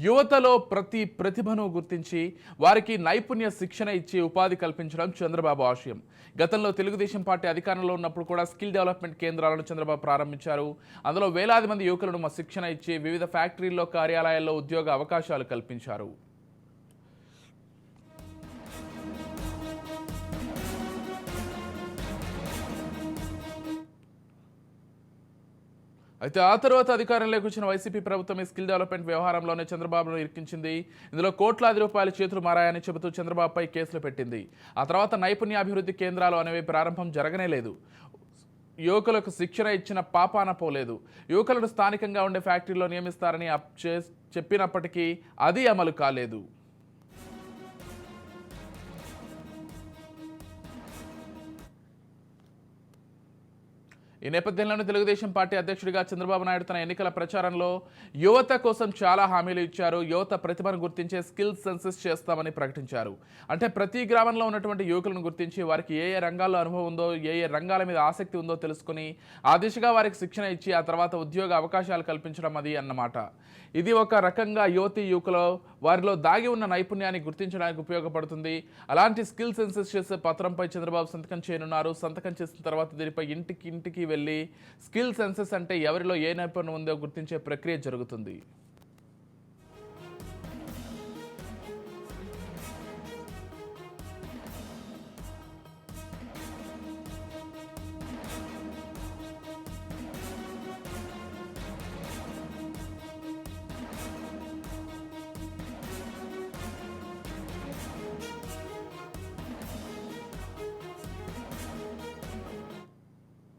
యువతలో ప్రతి ప్రతిభను గుర్తించి వారికి నైపుణ్య శిక్షణ ఇచ్చి ఉపాధి కల్పించడం చంద్రబాబు ఆశయం. గతంలో తెలుగుదేశం పార్టీ అధికారంలో ఉన్నప్పుడు కూడా స్కిల్ డెవలప్మెంట్ కేంద్రాలను చంద్రబాబు ప్రారంభించారు. అందులో వేలాది మంది యువకులను మా శిక్షణ ఇచ్చి వివిధ ఫ్యాక్టరీల్లో కార్యాలయాల్లో ఉద్యోగ అవకాశాలు కల్పించారు. అయితే ఆ తర్వాత అధికారంలోకి వచ్చిన వైసీపీ ప్రభుత్వం ఈ స్కిల్ డెవలప్మెంట్ వ్యవహారంలోనే చంద్రబాబును ఇరికించింది. ఇందులో కోట్లాది రూపాయల చేతులు మారాయని చెబుతూ చంద్రబాబుపై కేసులు పెట్టింది. ఆ తర్వాత నైపుణ్యాభివృద్ధి కేంద్రాలు అనేవి ప్రారంభం జరగనే లేదు. యువకులకు శిక్షణ ఇచ్చిన పాపాన పోలేదు. యువకులను స్థానికంగా ఉండే ఫ్యాక్టరీలో నియమిస్తారని అప్ చే- చెప్పినప్పటికీ అది అమలు కాలేదు. ఈ నేపథ్యంలోనే తెలుగుదేశం పార్టీ అధ్యక్షుడిగా చంద్రబాబు నాయుడు తన ఎన్నికల ప్రచారంలో యువత కోసం చాలా హామీలు ఇచ్చారు. యువత ప్రతిభను గుర్తించే స్కిల్ సెన్సెస్ చేస్తామని ప్రకటించారు. అంటే ప్రతి గ్రామంలో ఉన్నటువంటి యువకులను గుర్తించి వారికి ఏ ఏ రంగాల్లో అనుభవం ఉందో ఏ ఏ రంగాల మీద ఆసక్తి ఉందో తెలుసుకుని ఆ దిశగా వారికి శిక్షణ ఇచ్చి ఆ తర్వాత ఉద్యోగ అవకాశాలు కల్పించడం అది అన్నమాట. ఇది ఒక రకంగా యువతి యువకులో వారిలో దాగి ఉన్న నైపుణ్యాన్ని గుర్తించడానికి ఉపయోగపడుతుంది. అలాంటి స్కిల్ సెన్సెస్ చేసే పత్రంపై చంద్రబాబు సంతకం చేయనున్నారు. సంతకం చేసిన తర్వాత దీనిపై ఇంటికి ఇంటికి వెళ్ళి స్కిల్ సెన్సెస్ అంటే ఎవరిలో ఏ నైపుణ్యం ఉందో గుర్తించే ప్రక్రియ జరుగుతుంది.